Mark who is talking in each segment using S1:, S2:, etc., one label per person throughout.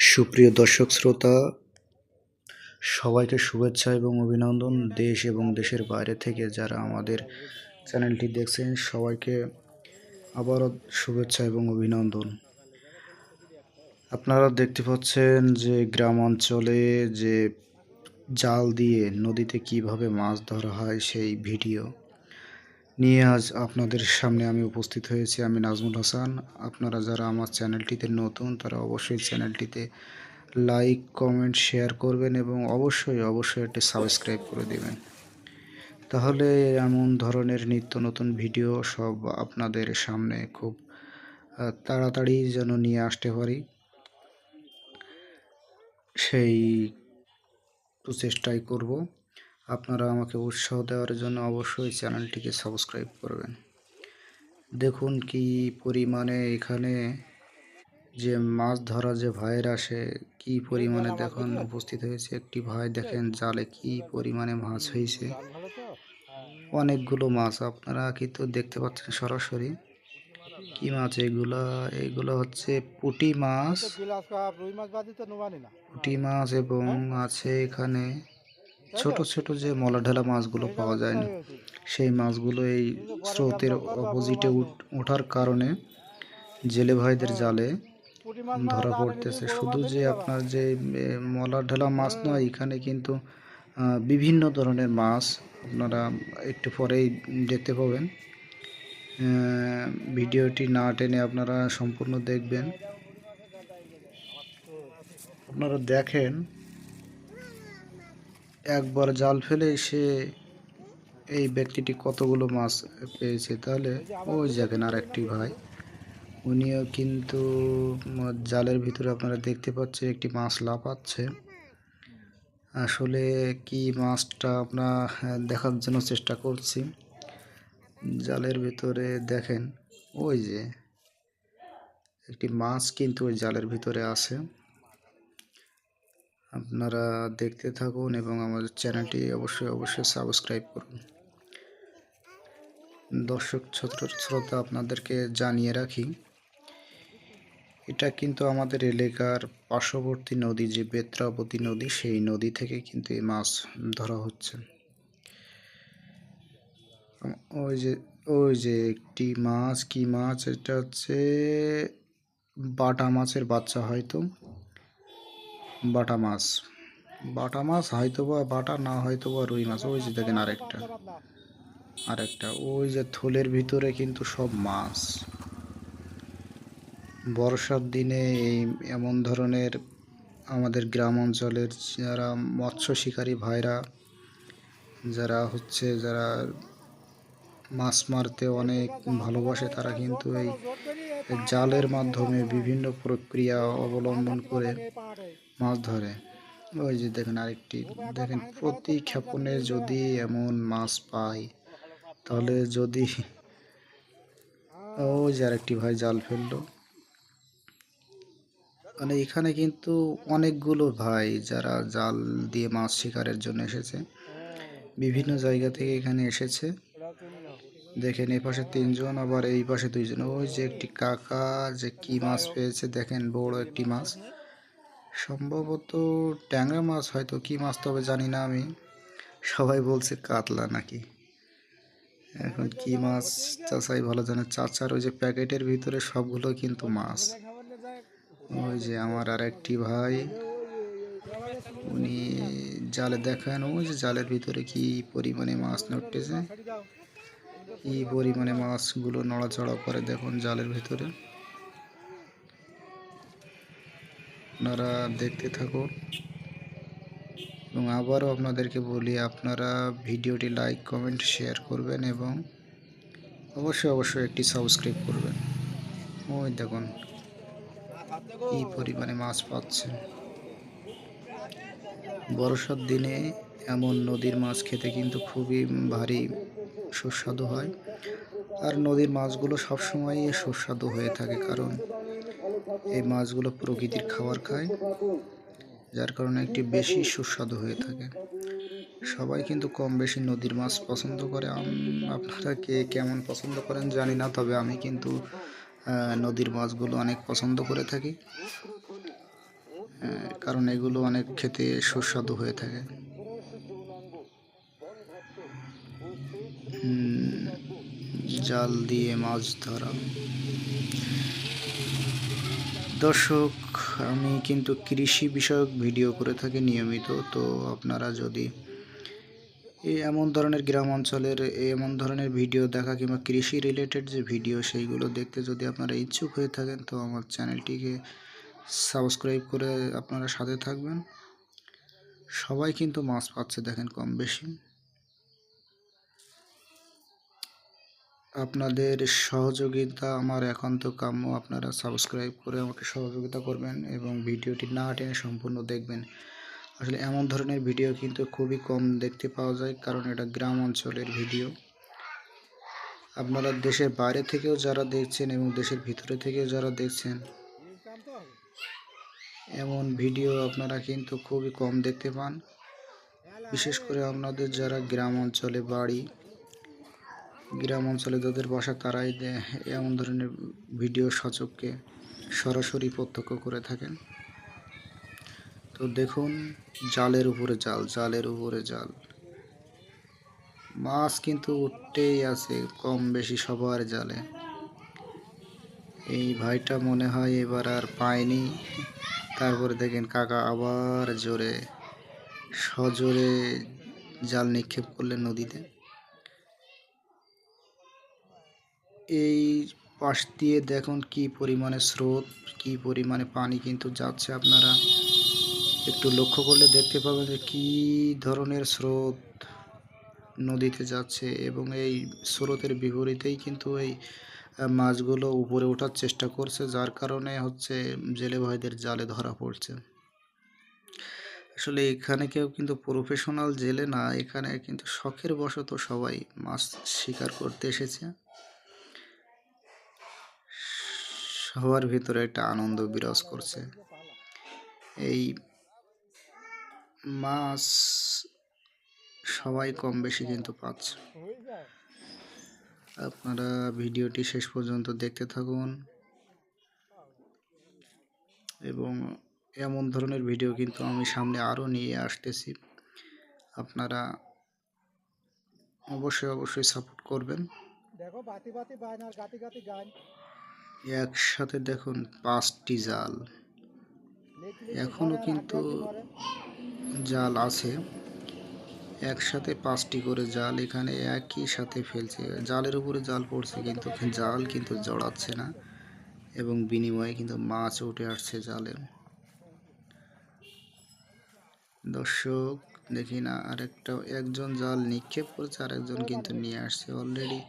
S1: সুপ্রিয় দর্শক শ্রোতা, সবাইকে শুভেচ্ছা এবং অভিনন্দন। দেশ এবং দেশের বাইরে থেকে যারা আমাদের চ্যানেলটি দেখছেন, সবাইকে আবারও শুভেচ্ছা এবং অভিনন্দন। আপনারা দেখতে পাচ্ছেন যে গ্রাম অঞ্চলে যে জাল দিয়ে নদীতে কীভাবে মাছ ধরা হয় সেই ভিডিও। নিয়ে আজ আপনাদের সামনে আমি উপস্থিত হয়েছি। আমি নাজমুল হাসান। আপনারা যারা আমার চ্যানেলটিতে নতুন, তারা অবশ্যই চ্যানেলটিতে লাইক, কমেন্ট, শেয়ার করবেন এবং অবশ্যই অবশ্যই একটি সাবস্ক্রাইব করে দেবেন। তাহলে এমন ধরনের নিত্য নতুন ভিডিও সব আপনাদের সামনে খুব তাড়াতাড়ি যেন নিয়ে আসতে পারি। সেই চেষ্টাই করব। আপনারা আমাকে উৎসাহ দেওয়ার জন্য অবশ্যই চ্যানেলটিকে সাবস্ক্রাইব করবেন। দেখুন কি পরিমাণে এখানে যে মাছ ধরা যে ভাইয়ের আসে, কি পরিমাণে দেখুন উপস্থিত হয়েছে। একটি ভাই দেখেন জালে কি পরিমাণে মাছ হয়েছে। অনেকগুলো মাছ, আপনারা কিন্তু দেখতে পাচ্ছেন সরাসরি? কি মাছ এগুলা? এগুলো হচ্ছে পুটি মাছ। পুটি মাছ এবং আছে এখানে। ছোট ছোট যে মলা ঢেলা মাছগুলো পাওয়া যায় না সেই মাছগুলো এই স্রোতের অপোজিটে ওঠার কারণে জেলে ভাইদের জালে ধরা পড়তেছে। শুধু যে আপনার যে এ, মলা ঢেলা মাছ নয় এখানে কিন্তু বিভিন্ন ধরনের মাছ আপনারা একটু পরেই দেখতে পাবেন। ভিডিওটি না টেনে আপনারা সম্পূর্ণ দেখবেন। আপনারা দেখেন একবার জাল ফেলে সে এই ব্যক্তিটি কতগুলো মাছ পেয়েছে? তাহলে ওই দেখেন আর একটি ভাই। উনিও কিন্তু জালের ভিতরে আপনারা দেখতে পাচ্ছেন একটি মাছ লাফাচ্ছে। আসলে কি মাছটা আমরা হ্যাঁ, দেখার জন্য চেষ্টা করছি। জালের ভিতরে দেখেন ওই যে একটি মাছ কিন্তু ওই জালের ভিতরে আছে। আপনারা দেখতে থাকুন এবং আমাদের চ্যানেলটি অবশ্যই অবশ্যই সাবস্ক্রাইব করুন। দর্শক শ্রোতা, আপনাদেরকে জানিয়ে রাখি, এটা কিন্তু আমাদের এলাকার পার্শ্ববর্তী নদী, যে বেত্রাবতী নদী, সেই নদী থেকে কিন্তু এই মাছ ধরা হচ্ছে। ওই যে ওই যে একটি মাছ, কি মাছ? এটা হচ্ছে বাটা মাছের বাচ্চা হয়তো। বাটা মাছ। বাটা মাছ হয়তো বা বাটা না হয়তো বা রুই মাছ, ওই যে দেখেন আরেকটা। আরেকটা, ওই যে থলের ভিতরে কিন্তু সব মাছ। বর্ষার দিনে এই এমন ধরনের আমাদের গ্রাম অঞ্চলের যারা মৎস্য শিকারী ভাইরা, যারা হচ্ছে যারা মাছ মারতে অনেক ভালোবাসে তারা, কিন্তু এই জালের মাধ্যমে বিভিন্ন প্রক্রিয়া অবলম্বন করে মাছ ধরে। ওই যে দেখেন আরেকটি, দেখেন প্রতি ক্ষেপণে যদি এমন মাছ পাই, তাহলে যদি ওই যে আরেকটি ভাই জাল ফেলল। মানে এখানে কিন্তু অনেকগুলো ভাই যারা জাল দিয়ে মাছ শিকারের জন্য এসেছে। বিভিন্ন জায়গা থেকে এখানে এসেছে। দেখেন এই পাশে তিনজন, আবার এই পাশে দুইজন। ওই যে একটি কাকা, যে কি মাছ পেয়েছে, দেখেন বড় একটি মাছ। সম্ভবত ট্যাংরা মাছ হয়তো, কি মাছ তবে জানি না আমি। সবাই বলছে কাতলা নাকি। এখন কি মাছ চাচাই ভালো জানে। চাচার ওই যে প্যাকেটের ভিতরে সবগুলো কিন্তু মাছ। ওই যে আমার আর একটি ভাই, উনি জালে দেখেন, ওই যে জালের ভিতরে কি পরিমাণে মাছ নড়তেছে। কি পরিমাণে মাছগুলো নড়াচড়া করে দেখুন জালের ভিতরে। আপনারা দেখতে থাকুন। এবং আবারও আপনাদেরকে বলি, আপনারা ভিডিওটি লাইক, কমেন্ট, শেয়ার করবেন এবং অবশ্যই অবশ্যই একটি সাবস্ক্রাইব করবেন। ওই দেখুন কি পরিমাণে মাছ পাচ্ছে। বর্ষার দিনে এমন নদীর মাছ খেতে কিন্তু খুবই ভারী সুস্বাদু হয়। আর নদীর মাছগুলো সবসময়ই সুস্বাদু হয়ে থাকে কারণ এই মাছগুলো প্রকৃতির খাবার খায়, যার কারণে একটি বেশি সুস্বাদু হয়ে থাকে। সবাই কিন্তু কম বেশি নদীর মাছ পছন্দ করে। আপনারা কে কেমন পছন্দ করেন জানি না, তবে আমি কিন্তু নদীর মাছগুলো অনেক পছন্দ করে থাকি। কারণ এগুলো অনেক খেতে সুস্বাদু হয়ে থাকে। জাল দিয়ে মাছ ধরা। দর্শক, আমি কিন্তু কৃষি বিষয়ক ভিডিও করে থাকি নিয়মিত, তো আপনারা যদি এমন ধরনের গ্রাম অঞ্চলের এমন ধরনের ভিডিও দেখা কিংবা কৃষি রিলেটেড যে ভিডিও, সেইগুলো দেখতে যদি আপনারা ইচ্ছুক হয়ে থাকেন, তো আমার চ্যানেলটিকে সাবস্ক্রাইব করে আপনারা সাথে থাকবেন। সবাই কিন্তু মাছ পাচ্ছে দেখেন কম বেশি। আপনাদের সহযোগিতা আমার একান্ত কাম্য। আপনারা সাবস্ক্রাইব করে আমাকে সহযোগিতা করবেন এবং ভিডিওটি না টেনে সম্পূর্ণ দেখবেন। আসলে এমন ধরনের ভিডিও কিন্তু খুবই কম দেখতে পাওয়া যায়, কারণ এটা গ্রাম অঞ্চলের ভিডিও। আপনারা দেশের বাইরে থেকেও যারা দেখছেন এবং দেশের ভিতরে থেকেও যারা দেখছেন, এমন ভিডিও আপনারা কিন্তু খুবই কম দেখতে পান। বিশেষ করে আপনাদের যারা গ্রাম অঞ্চলে বাড়ি গ্রাম অঞ্চলে যাদের বাসা, তারাই এমন ধরনের ভিডিও সচককে সরাসরি প্রত্যক্ষ করে থাকেন। তো দেখুন, জালের উপরে জাল, জালের উপরে জাল। মাছ কিন্তু উঠতেই আছে, কম বেশি সবার জালে। এই ভাইটা মনে হয় এবার আর পায়নি। তারপরে দেখেন কাকা আবার জোরে, সজোরে জাল নিক্ষেপ করলেন নদীতে। এই পাশ দিয়ে দেখুন কি পরিমাণে স্রোত, কি পরিমাণে পানি কিন্তু যাচ্ছে আপনারা। একটু লক্ষ্য করলে দেখতে পাবেন যে কি ধরনের স্রোত নদীতে যাচ্ছে এবং এই স্রোতের বিপরীতেই কিন্তু এই মাছগুলো উপরে ওঠার চেষ্টা করছে, যার কারণে হচ্ছে জেলে ভাইদের জালে ধরা পড়ছে। আসলে এখানে কেউ কিন্তু প্রফেশনাল জেলে না, এখানে কিন্তু শখের বশত সবাই মাছ শিকার করতে এসেছে। সবার ভিতরে একটা আনন্দ বিরাজ করছে। এই মাছ সবাই কম বেশি কিন্তু পাচ্ছে। আপনারা ভিডিওটি শেষ পর্যন্ত দেখতে থাকুন। এবং এমন ধরনের ভিডিও কিন্তু আমি সামনে আরও নিয়ে আসতেছি। আপনারা অবশ্যই অবশ্যই সাপোর্ট করবেন।
S2: দেখো, বাতি বাতি গাতি গাতি, গান।
S1: একসাথে দেখুন পাঁচটি জাল। এখনও কিন্তু জাল আছে। একসাথে পাঁচটি করে জাল এখানে একই সাথে ফেলছে। জালের উপরে জাল পড়ছে কিন্তু, জাল কিন্তু জড়াচ্ছে না এবং বিনিময়ে কিন্তু মাছ উঠে আসছে জালে। দর্শক, দেখি না আরেকটা একজন জাল নিক্ষেপ করেছে, আরেকজন কিন্তু নিয়ে আসছে অলরেডি।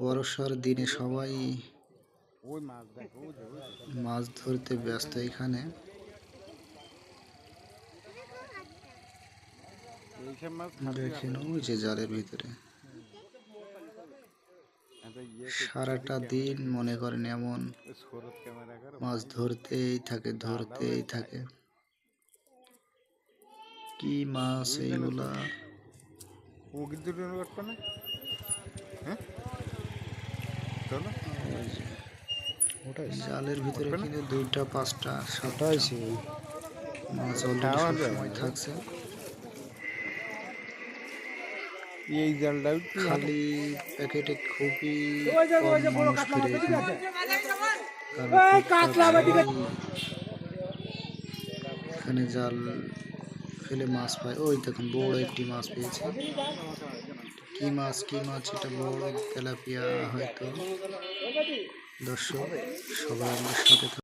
S1: বর্ষার দিনে সবাই
S2: মাছ
S1: ধরতে ব্যস্ত এখানে। দেখেন ওই যে জালের ভিতরে। সারাটা দিন মনে করেন এমন মাছ ধরতেই থাকে ধরতেই থাকে। কি মাছ এইগুলা?
S2: হ্যাঁ?
S1: জালের ভিতরে কিন্তু দুইটা পাঁচটা সাতটা মাছ অলরেডি থাকছে।
S2: এই জালটা
S1: খালি প্যাকেটে খুবই এখানে জাল ফেলে মাছ পায়। ওই দেখুন বড় একটি মাছ পেয়েছে। কি মাছ কি মাছ এটা বড় তেলাপিয়া হয়তো দর্শক সবাই আমার সাথে।